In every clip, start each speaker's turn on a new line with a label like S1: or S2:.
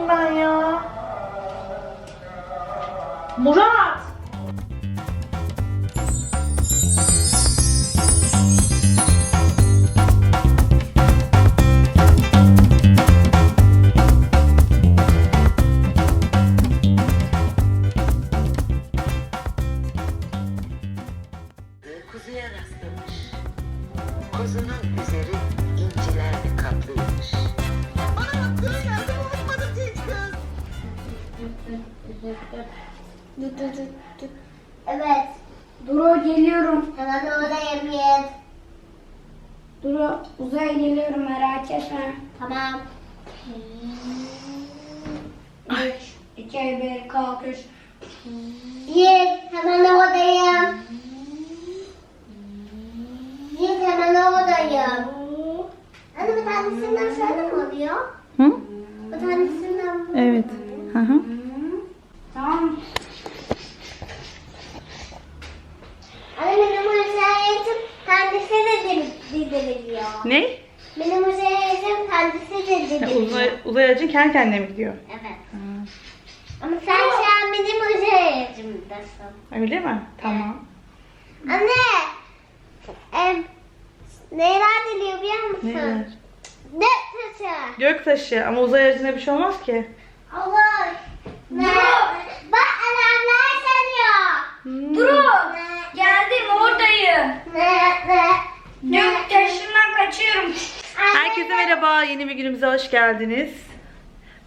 S1: unuttum ben ya. Murat!
S2: kuzuya
S3: bir, kalkış.
S4: Yiğit hemen oradayım. Yiğit hemen oradayım. Anne bir tanesinden şöyle mi oluyor?
S1: Hı?
S4: Bir tanesinden
S1: Evet. Hı hı.
S3: Tamam.
S4: Anne benim müzeyetim kendisi de didiliyor.
S1: Ne?
S4: Benim müzeyetim kendisi de didiliyor.
S1: Uzay, uzay aracın kendi kendine mi gidiyor?
S4: Evet. Sen şu an benim müzeyetimdesin.
S1: Öyle mi? Tamam.
S4: Anne. Em, neler diliyor biliyor musun?
S1: Neler?
S4: Ne taşı?
S1: Göktaşı ama uzay aracına bir şey olmaz ki.
S4: Allah. Ne? Bak alarmlar sanıyor.
S1: Hmm.
S3: Duru geldim oradayım.
S4: Ne? Ne?
S3: Göktaşından kaçıyorum.
S1: Herkese merhaba. Yeni bir günümüze hoş geldiniz.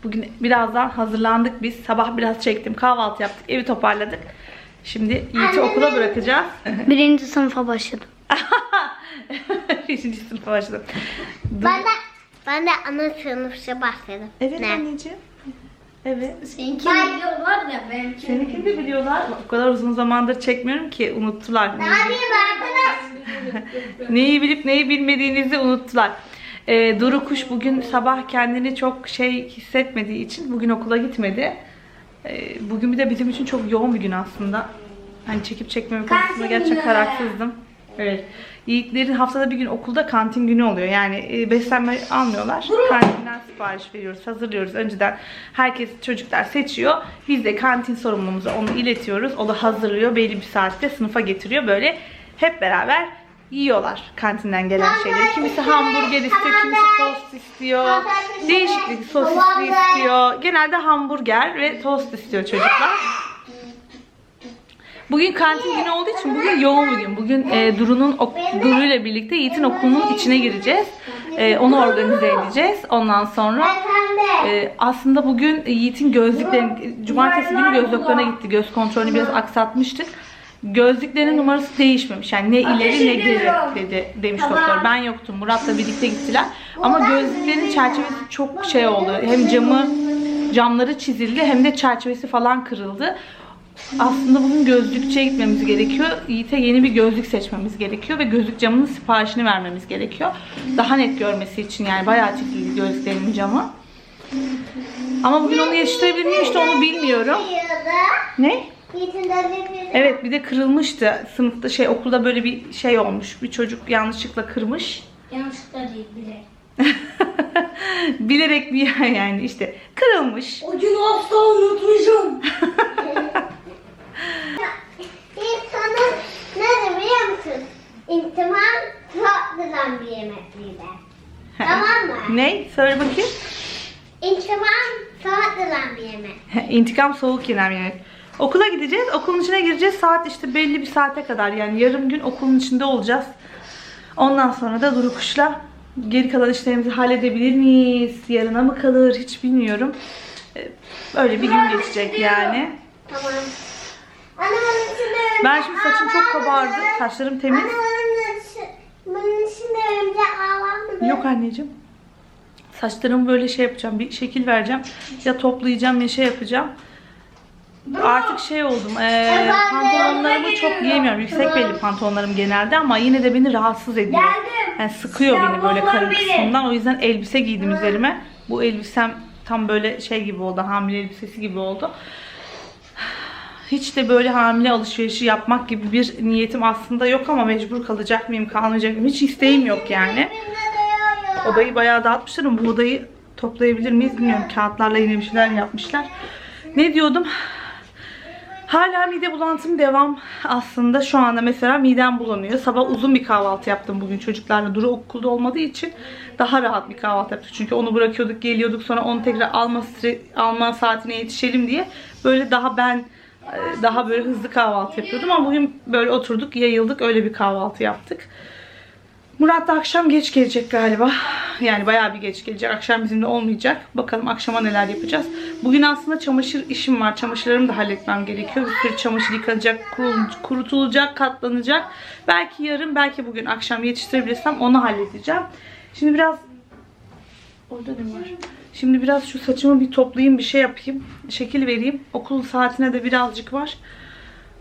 S1: Bugün birazdan hazırlandık biz. Sabah biraz çektim. Kahvaltı yaptık. Evi toparladık. Şimdi Yiğit'i okula bırakacağız.
S3: Birinci sınıfa başladım.
S1: Beşinci sınıfa başladım.
S4: Ben de ben de ana sınıfça başladım.
S1: Evet
S4: Ne?
S1: anneciğim. Evet.
S3: Seninkini biliyorlar da benimkini.
S1: Seninkini de biliyorlar. O kadar uzun zamandır çekmiyorum ki unuttular.
S4: Ne yapayım arkadaş?
S1: neyi bilip neyi bilmediğinizi unuttular. Ee, Duru Kuş bugün sabah kendini çok şey hissetmediği için bugün okula gitmedi. Ee, bugün bir de bizim için çok yoğun bir gün aslında. Hani çekip çekmeme konusunda gerçekten kararsızdım. Evet. Yiğitlerin haftada bir gün okulda kantin günü oluyor. Yani e, beslenme almıyorlar. Kantinden sipariş veriyoruz, hazırlıyoruz önceden. Herkes çocuklar seçiyor. Biz de kantin sorumlumuza onu iletiyoruz. O da hazırlıyor. Belli bir saatte sınıfa getiriyor. Böyle hep beraber yiyorlar kantinden gelen şeyleri. Kimisi hamburger istiyor, kimisi tost istiyor. Değişiklik sosisli istiyor. Genelde hamburger ve tost istiyor çocuklar. Bugün kantin günü olduğu için bugün yoğun bir gün. Bugün e, Duru'nun Duru ile birlikte Yiğit'in okulunun içine gireceğiz. E, onu organize edeceğiz. Ondan sonra e, aslında bugün Yiğit'in gözlüklerini, cumartesi günü göz doktoruna gitti. Göz kontrolünü biraz aksatmıştık. Gözlüklerinin numarası değişmemiş. Yani ne ileri ne geri dedi demiş doktor. Ben yoktum. Murat'la birlikte gittiler. Ama gözlüklerin çerçevesi çok şey oldu. Hem camı camları çizildi hem de çerçevesi falan kırıldı. Aslında bugün gözlükçüye gitmemiz gerekiyor. Yiğit'e yeni bir gözlük seçmemiz gerekiyor ve gözlük camının siparişini vermemiz gerekiyor. Daha net görmesi için yani bayağı çizildi gözlüklerimin camı. Ama bugün onu yetiştirebilir miyim işte onu bilmiyorum. Ne? Evet bir de kırılmıştı. Sınıfta şey okulda böyle bir şey olmuş. Bir çocuk yanlışlıkla kırmış.
S3: Yanlışlıkla değil bile.
S1: Bilerek bir yani işte kırılmış.
S3: O gün unutmayacağım.
S4: Yiğit sana ne biliyor musun? İntimam tatlıdan bir yemekliydi. Tamam mı?
S1: Ne? Söyle bakayım.
S4: İntimam tatlıdan bir yemek.
S1: İntikam soğuk yenen yemek. Okula gideceğiz. Okulun içine gireceğiz. Saat işte belli bir saate kadar yani yarım gün okulun içinde olacağız. Ondan sonra da Duru Kuş'la geri kalan işlerimizi halledebilir miyiz? Yarına mı kalır? Hiç bilmiyorum. Ee, Böyle bir gün geçecek yani.
S4: Tamam.
S1: Ben şimdi saçım çok kabardı. Saçlarım temiz.
S4: Bunun, içi- bunun içinde örümcek ağlanmadı.
S1: Yok anneciğim. Saçlarımı böyle şey yapacağım. Bir şekil vereceğim. Ya toplayacağım ya şey yapacağım. Artık şey oldum. eee, pantolonlarımı çok giyemiyorum. Yüksek belli pantolonlarım genelde ama yine de beni rahatsız ediyor. Yani sıkıyor beni böyle karın kısmından. O yüzden elbise giydim üzerime. Bu elbisem tam böyle şey gibi oldu. Hamile elbisesi gibi oldu. Hiç de böyle hamile alışverişi yapmak gibi bir niyetim aslında yok ama mecbur kalacak mıyım, kalmayacak mıyım? Hiç isteğim yok yani. Odayı bayağı dağıtmışlar ama bu odayı toplayabilir miyiz bilmiyorum. Kağıtlarla yine bir şeyler yapmışlar. Ne diyordum? Hala mide bulantım devam aslında. Şu anda mesela midem bulanıyor. Sabah uzun bir kahvaltı yaptım bugün çocuklarla. Duru okulda olmadığı için daha rahat bir kahvaltı yaptık. Çünkü onu bırakıyorduk, geliyorduk. Sonra onu tekrar alma, alma saatine yetişelim diye. Böyle daha ben e, daha böyle hızlı kahvaltı yapıyordum. Ama bugün böyle oturduk, yayıldık. Öyle bir kahvaltı yaptık. Murat da akşam geç gelecek galiba. Yani bayağı bir geç gelecek. Akşam bizimle olmayacak. Bakalım akşama neler yapacağız. Bugün aslında çamaşır işim var. Çamaşırlarımı da halletmem gerekiyor. Bir sürü çamaşır yıkanacak, kurutulacak, katlanacak. Belki yarın, belki bugün akşam yetiştirebilirsem onu halledeceğim. Şimdi biraz... Orada ne var? Şimdi biraz şu saçımı bir toplayayım, bir şey yapayım. Şekil vereyim. Okul saatine de birazcık var.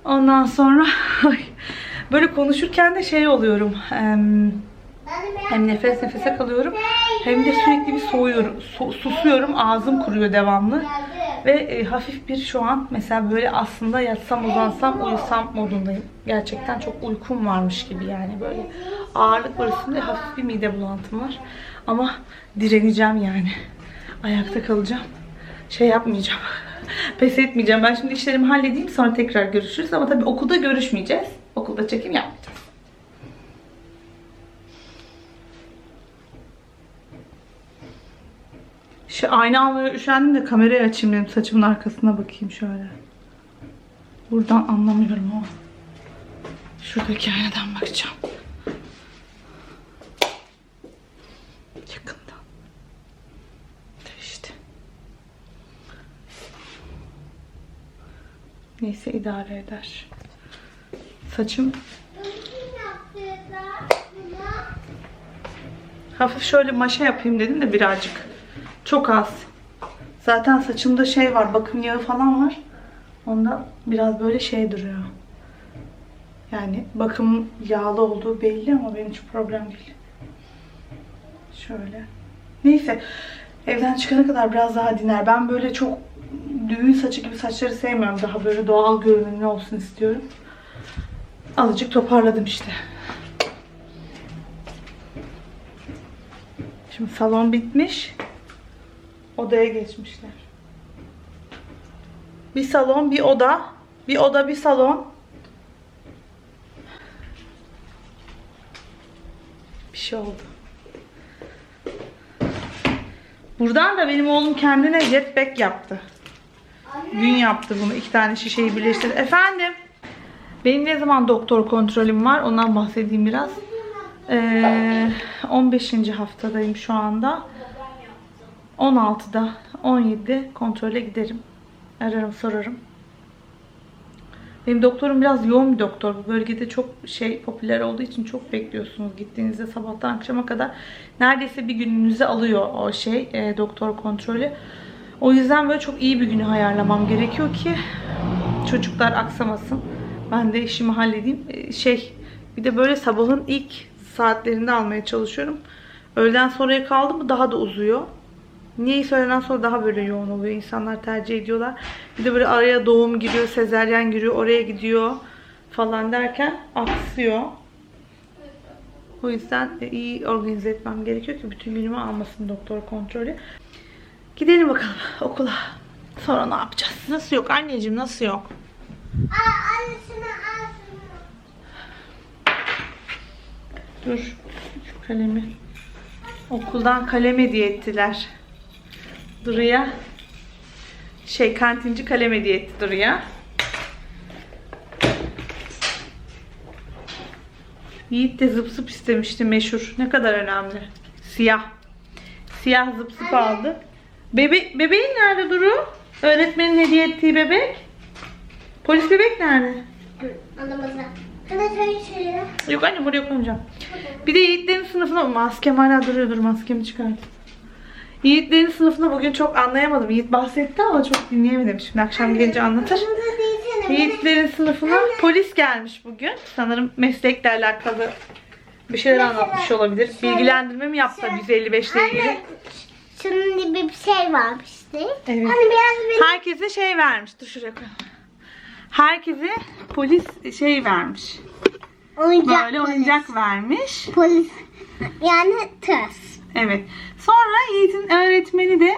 S1: Ondan sonra böyle konuşurken de şey oluyorum. em, hem nefes nefese kalıyorum hem de sürekli bir soğuyorum. Su- susuyorum. Ağzım kuruyor devamlı. Ve e, hafif bir şu an mesela böyle aslında yatsam uzansam uyusam modundayım. Gerçekten çok uykum varmış gibi yani böyle ağırlık var üstünde hafif bir mide bulantım var. Ama direneceğim yani. Ayakta kalacağım. Şey yapmayacağım. Pes etmeyeceğim. Ben şimdi işlerimi halledeyim sonra tekrar görüşürüz. Ama tabii okulda görüşmeyeceğiz. Okulda çekim yapmayacağız. Şu ayna almaya üşendim de kamerayı açayım dedim. Saçımın arkasına bakayım şöyle. Buradan anlamıyorum ama. Şuradaki aynadan bakacağım. Yakından. Da işte. Neyse idare eder. Saçım hafif şöyle maşa yapayım dedim de birazcık. Çok az. Zaten saçımda şey var, bakım yağı falan var. Ondan biraz böyle şey duruyor. Yani bakım yağlı olduğu belli ama benim için problem değil. Şöyle. Neyse. Evden çıkana kadar biraz daha diner. Ben böyle çok düğün saçı gibi saçları sevmiyorum. Daha böyle doğal görünümlü olsun istiyorum. Azıcık toparladım işte. Şimdi salon bitmiş. Odaya geçmişler. Bir salon, bir oda. Bir oda, bir salon. Bir şey oldu. Buradan da benim oğlum kendine jetpack yaptı. Gün yaptı bunu. iki tane şişeyi birleştirdi. Efendim? Benim ne zaman doktor kontrolüm var? Ondan bahsedeyim biraz. Ee, 15. haftadayım şu anda. 16'da, 17'de kontrole giderim. Ararım, sorarım. Benim doktorum biraz yoğun bir doktor. Bu bölgede çok şey popüler olduğu için çok bekliyorsunuz. Gittiğinizde sabahtan akşama kadar neredeyse bir gününüzü alıyor o şey e, doktor kontrolü. O yüzden böyle çok iyi bir günü ayarlamam gerekiyor ki çocuklar aksamasın. Ben de işimi halledeyim. E, şey bir de böyle sabahın ilk saatlerinde almaya çalışıyorum. Öğleden sonraya kaldı mı daha da uzuyor. Niye öğleden sonra daha böyle yoğun oluyor. İnsanlar tercih ediyorlar. Bir de böyle araya doğum giriyor, sezeryen giriyor, oraya gidiyor falan derken aksıyor. O yüzden iyi organize etmem gerekiyor ki bütün günümü almasın doktor kontrolü. Gidelim bakalım okula. Sonra ne yapacağız? Nasıl yok anneciğim nasıl yok?
S4: Aa, anne şunu al şunu.
S1: Dur şu kalemi. Okuldan kalem hediye ettiler. Duru'ya. Şey kantinci kalem hediye etti Duru'ya. Yiğit de zıp zıp istemişti meşhur. Ne kadar önemli. Siyah. Siyah zıp zıp aldı. Bebe bebeğin nerede Duru? Öğretmenin hediye ettiği bebek. Polis bebek nerede?
S4: Sen şöyle.
S1: Yok anne buraya koyacağım. Bir de Yiğitlerin sınıfına maskem hala duruyordur maskemi çıkart. Yiğitlerin sınıfına bugün çok anlayamadım. Yiğit bahsetti ama çok dinleyemedim. Şimdi akşam gelince anlatır. Yiğitlerin sınıfına polis gelmiş bugün. Sanırım meslekle alakalı bir şeyler anlatmış olabilir. Bilgilendirme mi yaptı 155 ile ilgili?
S4: Şunun gibi bir şey varmıştı.
S1: Evet.
S4: Hani biraz benim
S1: Herkese şey vermiş. Dur şuraya koyalım. Herkese polis şey vermiş.
S4: oyuncak
S1: Böyle
S4: polis.
S1: oyuncak vermiş.
S4: Polis. Yani tırs.
S1: Evet. Sonra Yiğit'in öğretmeni de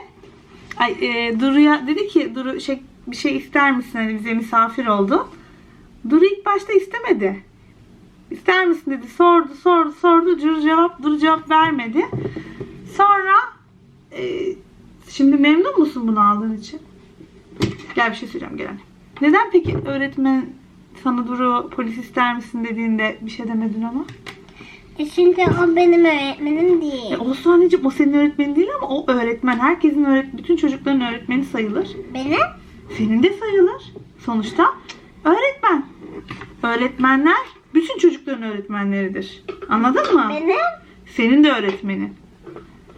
S1: ay, e, Duru'ya dedi ki Duru şey, bir şey ister misin? Hani bize misafir oldu. Duru ilk başta istemedi. İster misin dedi. Sordu, sordu, sordu. Duru cevap, Duru cevap vermedi. Sonra e, şimdi memnun musun bunu aldığın için? Gel bir şey söyleyeceğim gel anne. Neden peki öğretmen sana Duru polis ister misin dediğinde bir şey demedin ama?
S4: E çünkü o benim öğretmenim değil.
S1: E olsun anneciğim o senin öğretmenin değil ama o öğretmen. Herkesin öğret bütün çocukların öğretmeni sayılır.
S4: Benim?
S1: Senin de sayılır. Sonuçta öğretmen. Öğretmenler bütün çocukların öğretmenleridir. Anladın mı?
S4: Benim?
S1: Senin de öğretmenin.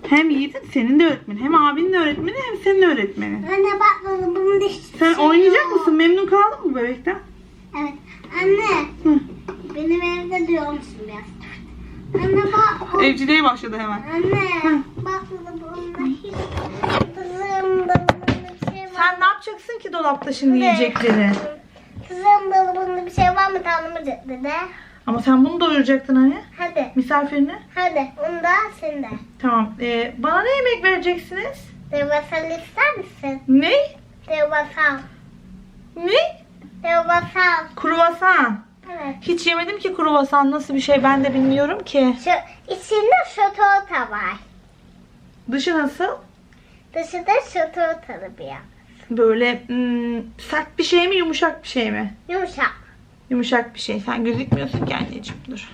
S1: Hem Yiğit'in senin de öğretmeni. Hem abinin de öğretmeni hem senin de öğretmenin.
S4: Anne bak bana bunun da hiçbir
S1: Sen
S4: şey
S1: oynayacak
S4: yok.
S1: mısın? Memnun kaldın mı bebekten?
S4: Evet. Anne.
S1: Hı.
S4: Benim evde diyor musun biraz? Anne bak.
S1: Evciliğe başladı hemen.
S4: Anne. Bak hiç şey.
S1: Sen ne yapacaksın ki dolapta şimdi yiyecekleri?
S4: Kızım dolabında bir şey var mı tanrım dede?
S1: Ama sen bunu doyuracaktın hani
S4: Hadi.
S1: misafirine.
S4: Hadi. Onu da sen de.
S1: Tamam. Ee, bana ne yemek vereceksiniz?
S4: Devasal ister misin?
S1: Ne?
S4: Devasal.
S1: Ne?
S4: Devasal.
S1: Kruvasan.
S4: Evet.
S1: Hiç yemedim ki kruvasan nasıl bir şey ben de bilmiyorum ki.
S4: Şu içinde şokolata var.
S1: Dışı nasıl?
S4: Dışı da şokolatalı bir yer.
S1: Böyle hmm, sert bir şey mi yumuşak bir şey mi?
S4: Yumuşak.
S1: Yumuşak bir şey. Sen gözükmüyorsun ki anneciğim dur.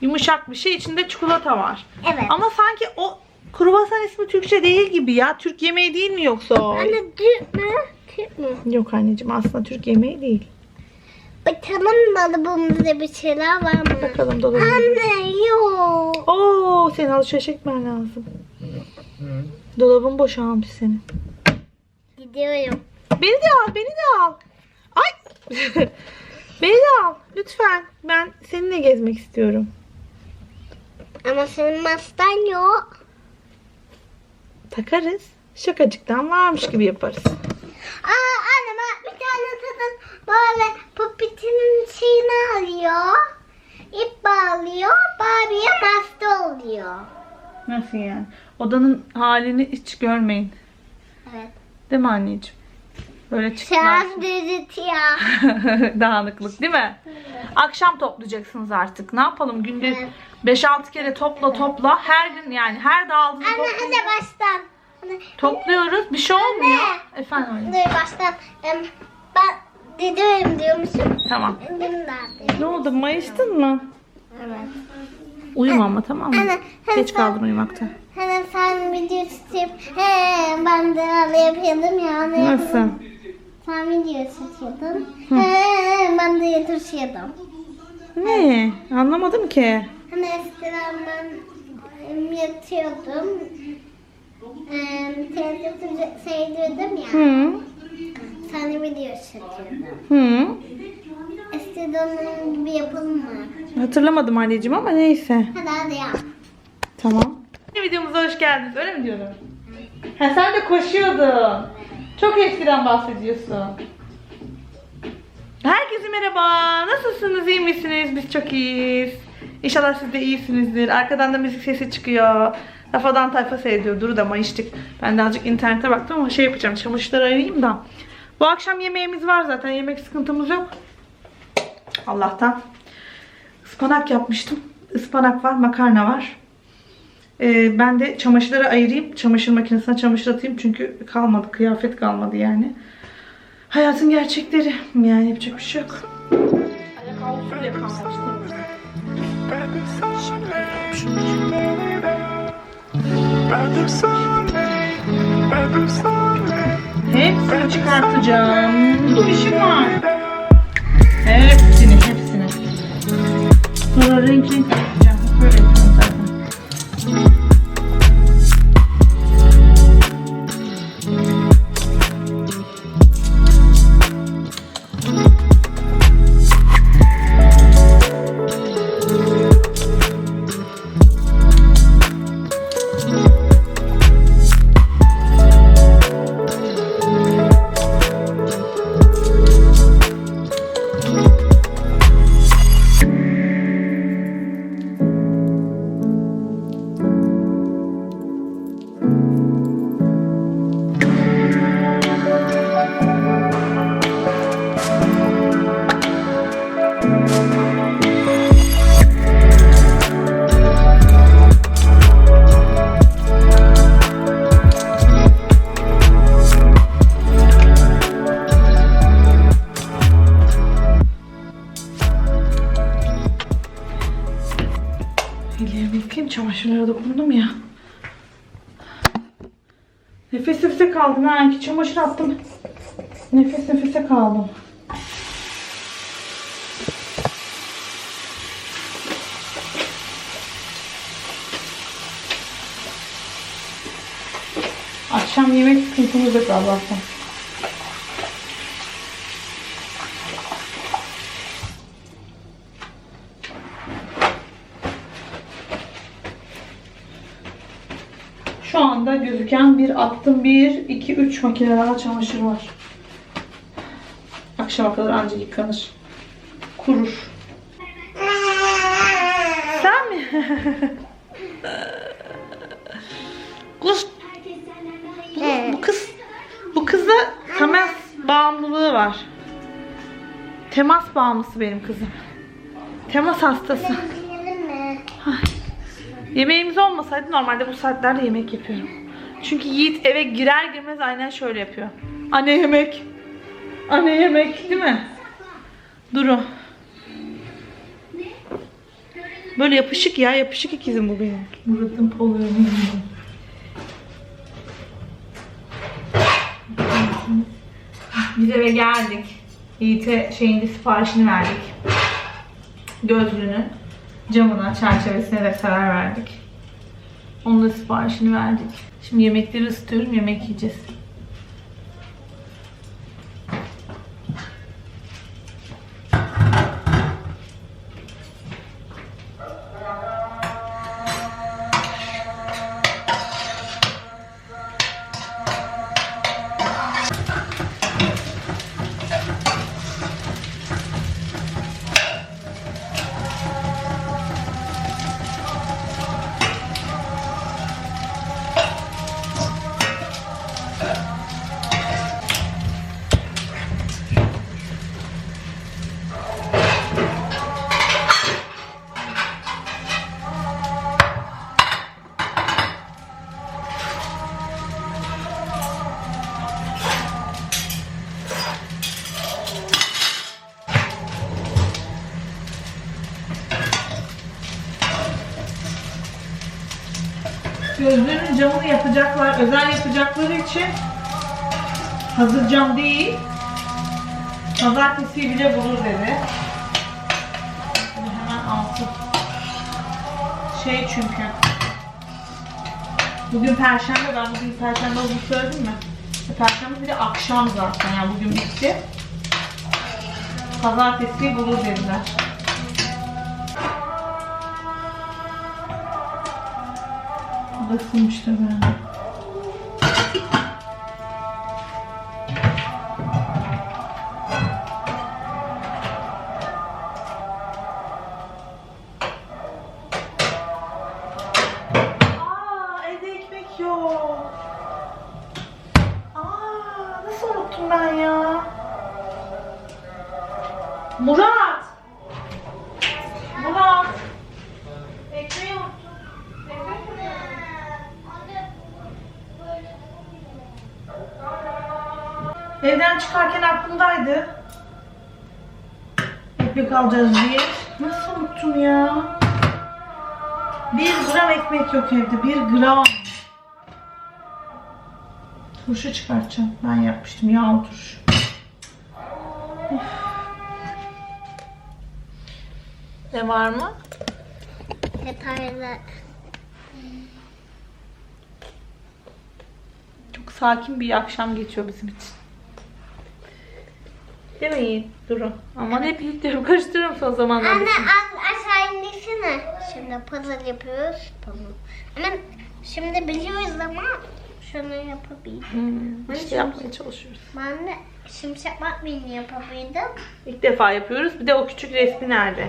S1: Yumuşak bir şey içinde çikolata var.
S4: Evet.
S1: Ama sanki o kruvasan ismi Türkçe değil gibi ya. Türk yemeği değil mi yoksa o?
S4: Anne Türk mü? Türk mü?
S1: Yok anneciğim aslında Türk yemeği değil.
S4: Bakalım dolabımızda bir şeyler var mı?
S1: Bakalım dolabı.
S4: Anne yok.
S1: Oo, senin alışveriş etmen lazım. Dolabın boşalmış senin.
S4: Gidiyorum.
S1: Beni de al, beni de al. Ay. beni de al lütfen. Ben seninle gezmek istiyorum.
S4: Ama senin mastan yok.
S1: Takarız. Şakacıktan varmış gibi yaparız.
S4: Aa anne bak bir tane kadın böyle popitinin şeyini alıyor. İp bağlıyor. Barbie'ye masta oluyor.
S1: Nasıl yani? Odanın halini hiç görmeyin.
S4: Evet.
S1: Değil mi anneciğim? Böyle çıklar.
S4: Şans düzütüyor.
S1: Dağınıklık değil mi? Akşam toplayacaksınız artık. Ne yapalım? Günde
S4: Evet.
S1: 5-6 kere topla topla. Her gün yani her dağıldığını
S4: Anne
S1: topla.
S4: hadi baştan.
S1: Topluyoruz. Bir şey olmuyor.
S4: Anne.
S1: Efendim anne.
S4: Dur baştan. Em, Ben gidiyorum diyormuşum.
S1: Tamam.
S4: Benim.
S1: Ne oldu? Mayıştın mı?
S4: Evet.
S1: Uyuma ama tamam mı?
S4: Anne, hem
S1: Geç
S4: sen-
S1: kaldın uyumakta.
S4: Hani sen video tutup he ben de öyle yapıyordum ya. hani
S1: Nasıl?
S4: Sen video tutuyordun. He ben de yatırıyordum.
S1: Ne? Anlamadım ki.
S4: Hani eskiden ben em, yatıyordum. Em, Televizyon seyrediyordum ya.
S1: Hı.
S4: De video çekiyordun.
S1: Hı.
S4: Eskiden onun gibi yapalım mı?
S1: Hatırlamadım anneciğim ama neyse.
S4: Hadi hadi yap.
S1: Tamam. Videomuza hoş geldiniz. Öyle mi diyordun? Ha sen de koşuyordun. Çok eskiden bahsediyorsun. Herkese merhaba. Nasılsınız? İyi misiniz? Biz çok iyiyiz. İnşallah siz de iyisinizdir. Arkadan da müzik sesi çıkıyor. Rafadan tayfa seyrediyor. Duru da mayıştık. Ben de azıcık internete baktım ama şey yapacağım. Çamaşırları ayırayım da. Bu akşam yemeğimiz var zaten. Yemek sıkıntımız yok. Allah'tan. Ispanak yapmıştım. Ispanak var, makarna var. Ee, ben de çamaşırları ayırayım. Çamaşır makinesine çamaşır atayım. Çünkü kalmadı. Kıyafet kalmadı yani. Hayatın gerçekleri. Yani yapacak bir şey yok.
S5: Pas de soleil,
S1: Hepsini çıkartacağım. Bu işim var. Hepsini, hepsini. Sonra renk renk yapacağım. Böyle çamaşır attım. Nefes nefese kaldım. Akşam yemek sıkıntımız yok Allah'tan. Şu anda gözüken bir attım. Bir, iki, üç makine daha çamaşır var. Akşama kadar ancak yıkanır. Kurur. Sen mi? Kız, bu, bu kız, bu kızda temas bağımlılığı var. Temas bağımlısı benim kızım. Temas hastası.
S4: Mi?
S1: Yemeğimiz olmasaydı normalde bu saatlerde yemek yapıyorum. Çünkü Yiğit eve girer girmez aynen şöyle yapıyor. Anne yemek. Anne yemek değil mi? Duru. Böyle yapışık ya yapışık ikizim bu benim. Murat'ın poloyu. Biz eve geldik. Yiğit'e şeyinde siparişini verdik. Gözlüğünün camına, çerçevesine de karar verdik. Onun da siparişini verdik. Şimdi yemekleri ısıtıyorum, yemek yiyeceğiz. Yapacakları için hazır cam değil. Pazartesi bile bulur dedi. Bunu hemen altı. Şey çünkü. Bugün perşembe ben bugün perşembe olduğunu söyledim mi? Perşembe bir de akşam zaten yani bugün bitti. Pazartesi bulur dediler. Bu da alacağız diye. Nasıl unuttum ya? Bir gram ekmek yok evde. Bir gram. Turşu çıkartacağım. Ben yapmıştım yağlı turşu. Of. Ne var mı?
S4: Yeterli.
S1: Çok sakin bir akşam geçiyor bizim için. Değil mi Yiğit? Duru. Aman hep diyorum. Karıştırıyorum son zamanlarda.
S4: Anne az aşağı indirsene. Şimdi puzzle yapıyoruz. Tamam. Ama şimdi biliyoruz ama şunu yapabildim.
S1: Hmm, işte yapmaya çalışıyoruz.
S4: Ben de şimşek makbini yapabildim.
S1: İlk defa yapıyoruz. Bir de o küçük resmi nerede?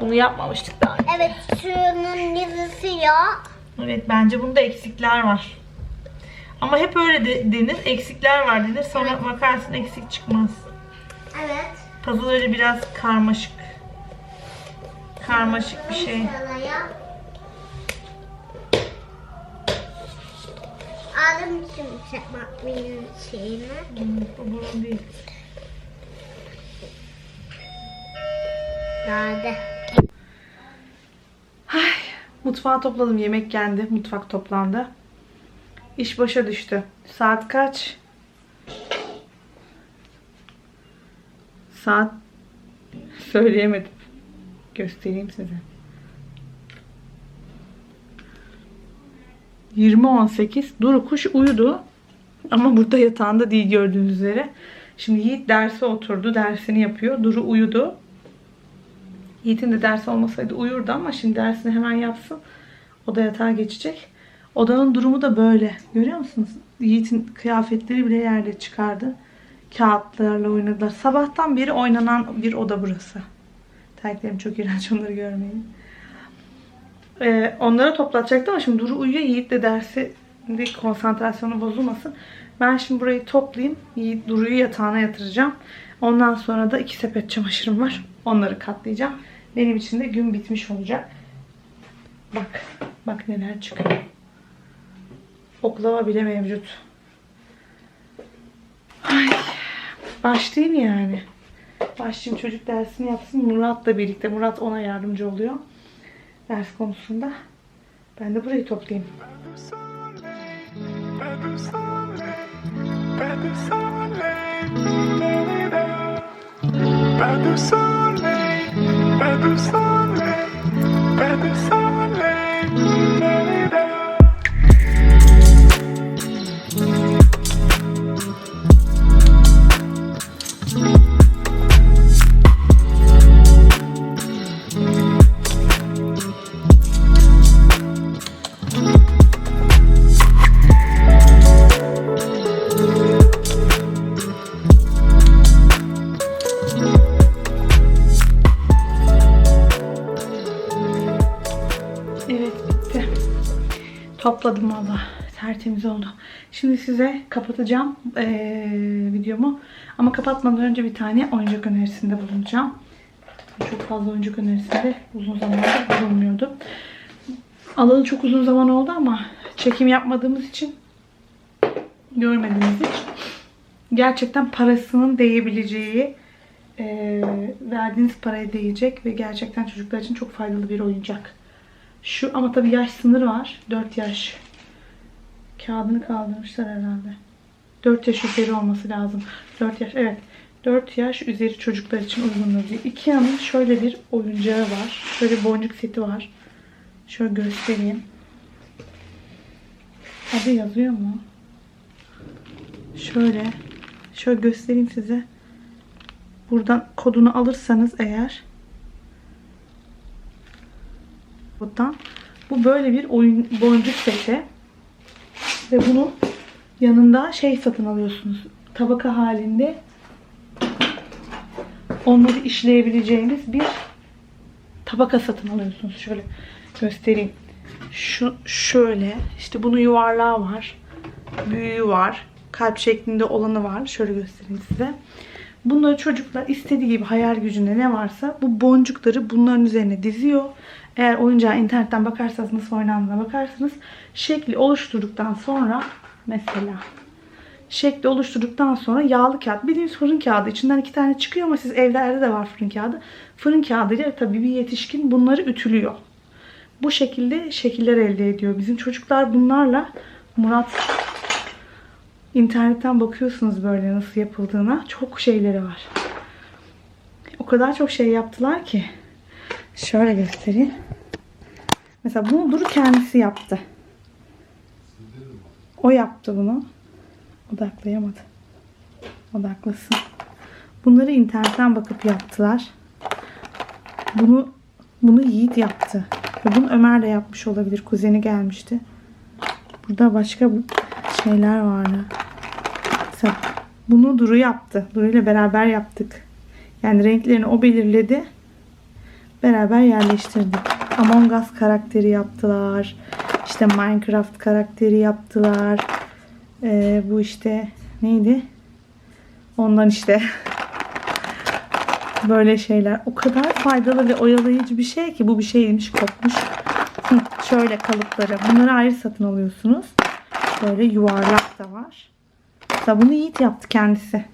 S1: Bunu yapmamıştık daha önce.
S4: Evet şunun yüzüsü yok.
S1: Evet bence bunda eksikler var. Ama hep öyle de- denir. Eksikler var denir. Sonra bakarsın eksik çıkmaz.
S4: Evet.
S1: Puzzle öyle biraz karmaşık. Karmaşık bir şey.
S4: Aldım şimşek makbinin şeyini.
S1: Hmm, bu burun değil.
S4: Nerede?
S1: Mutfağı topladım. Yemek yendi. Mutfak toplandı. İş başa düştü. Saat kaç? Saat söyleyemedim. Göstereyim size. 20.18. Duru kuş uyudu. Ama burada yatağında değil gördüğünüz üzere. Şimdi Yiğit derse oturdu. Dersini yapıyor. Duru uyudu. Yiğit'in de ders olmasaydı uyurdu ama şimdi dersini hemen yapsın. O da yatağa geçecek. Odanın durumu da böyle. Görüyor musunuz? Yiğit'in kıyafetleri bile yerde çıkardı. Kağıtlarla oynadılar. Sabahtan beri oynanan bir oda burası. Terliklerim çok iğrenç onları görmeyin. Ee, onları toplatacaktım ama şimdi Duru uyuyor. Yiğit de dersi bir konsantrasyonu bozulmasın. Ben şimdi burayı toplayayım. Yiğit Duru'yu yatağına yatıracağım. Ondan sonra da iki sepet çamaşırım var. Onları katlayacağım. Benim için de gün bitmiş olacak. Bak. Bak neler çıkıyor. Oklava bile mevcut. Ay. Başlayayım yani. Başlayayım çocuk dersini yapsın. Murat'la birlikte. Murat ona yardımcı oluyor. Ders konusunda. Ben de burayı toplayayım.
S5: Pas de soleil, pas de soleil,
S1: Tertemiz oldu. Şimdi size kapatacağım eee, videomu. Ama kapatmadan önce bir tane oyuncak önerisinde bulunacağım. Çok fazla oyuncak önerisinde uzun zamandır bulunmuyordum. Alalı çok uzun zaman oldu ama çekim yapmadığımız için görmediğimiz için gerçekten parasının değebileceği eee, verdiğiniz paraya değecek ve gerçekten çocuklar için çok faydalı bir oyuncak. Şu ama tabii yaş sınırı var. 4 yaş. Kağıdını kaldırmışlar herhalde. 4 yaş üzeri olması lazım. 4 yaş evet. 4 yaş üzeri çocuklar için uygundur diyor. Ikea'nın şöyle bir oyuncağı var. Şöyle boncuk seti var. Şöyle göstereyim. Adı yazıyor mu? Şöyle. Şöyle göstereyim size. Buradan kodunu alırsanız eğer Buradan. Bu böyle bir oyun boncuk seti. Ve bunu yanında şey satın alıyorsunuz. Tabaka halinde onları işleyebileceğiniz bir tabaka satın alıyorsunuz. Şöyle göstereyim. Şu şöyle işte bunun yuvarlağı var. Büyüğü var. Kalp şeklinde olanı var. Şöyle göstereyim size. Bunları çocuklar istediği gibi hayal gücünde ne varsa bu boncukları bunların üzerine diziyor. Eğer oyuncağa internetten bakarsanız nasıl oynandığına bakarsınız. Şekli oluşturduktan sonra mesela şekli oluşturduktan sonra yağlı kağıt. Bildiğiniz fırın kağıdı. içinden iki tane çıkıyor ama siz evlerde de var fırın kağıdı. Fırın kağıdıyla tabii bir yetişkin bunları ütülüyor. Bu şekilde şekiller elde ediyor. Bizim çocuklar bunlarla Murat internetten bakıyorsunuz böyle nasıl yapıldığına. Çok şeyleri var. O kadar çok şey yaptılar ki. Şöyle göstereyim. Mesela bunu Duru kendisi yaptı. O yaptı bunu. Odaklayamadı. Odaklasın. Bunları internetten bakıp yaptılar. Bunu bunu Yiğit yaptı. Ve bunu Ömer de yapmış olabilir. Kuzeni gelmişti. Burada başka şeyler vardı. Mesela bunu Duru yaptı. Duru ile beraber yaptık. Yani renklerini o belirledi. Beraber yerleştirdik. Among Us karakteri yaptılar. İşte Minecraft karakteri yaptılar. Ee, bu işte neydi? Ondan işte böyle şeyler. O kadar faydalı ve oyalayıcı bir şey ki bu bir şeymiş kopmuş. Şöyle kalıpları. Bunları ayrı satın alıyorsunuz. Böyle yuvarlak da var. Mesela bunu Yiğit yaptı kendisi.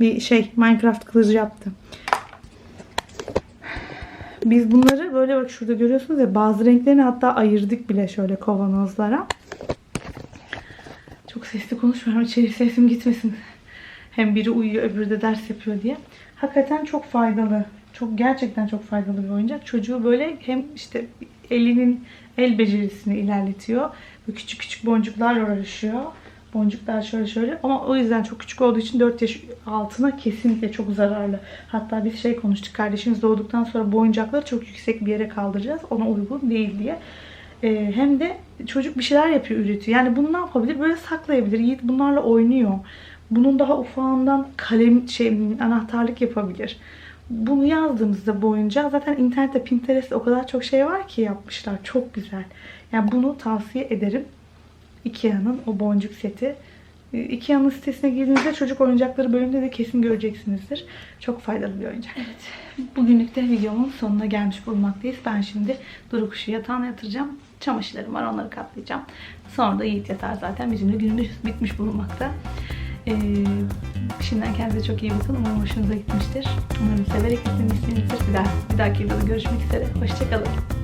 S1: Bir şey Minecraft kılıcı yaptı. Biz bunları böyle bak şurada görüyorsunuz ya bazı renklerini hatta ayırdık bile şöyle kavanozlara. Çok sesli konuşmuyorum. İçeri sesim gitmesin. Hem biri uyuyor öbürü de ders yapıyor diye. Hakikaten çok faydalı. Çok gerçekten çok faydalı bir oyuncak. Çocuğu böyle hem işte elinin el becerisini ilerletiyor. Böyle küçük küçük boncuklarla uğraşıyor. Boncuklar şöyle şöyle ama o yüzden çok küçük olduğu için 4 yaş altına kesinlikle çok zararlı. Hatta biz şey konuştuk kardeşimiz doğduktan sonra bu oyuncakları çok yüksek bir yere kaldıracağız. Ona uygun değil diye. Ee, hem de çocuk bir şeyler yapıyor, üretiyor. Yani bunu ne yapabilir? Böyle saklayabilir. Yiğit bunlarla oynuyor. Bunun daha ufağından kalem şey anahtarlık yapabilir. Bunu yazdığımızda bu oyuncak zaten internette Pinterest'te o kadar çok şey var ki yapmışlar. Çok güzel. Yani bunu tavsiye ederim. Ikea'nın o boncuk seti. Ee, Ikea'nın sitesine girdiğinizde çocuk oyuncakları bölümünde de kesin göreceksinizdir. Çok faydalı bir oyuncak. Evet. Bugünlük de videomun sonuna gelmiş bulunmaktayız. Ben şimdi Duru kuşu yatağına yatıracağım. Çamaşırlarım var onları katlayacağım. Sonra da Yiğit yatar zaten. Bizim de günümüz bitmiş bulunmakta. Ee, şimdiden kendinize çok iyi bakın. Umarım hoşunuza gitmiştir. Umarım severek izlemişsinizdir. Bir, daha, bir dahaki videoda görüşmek üzere. Hoşçakalın.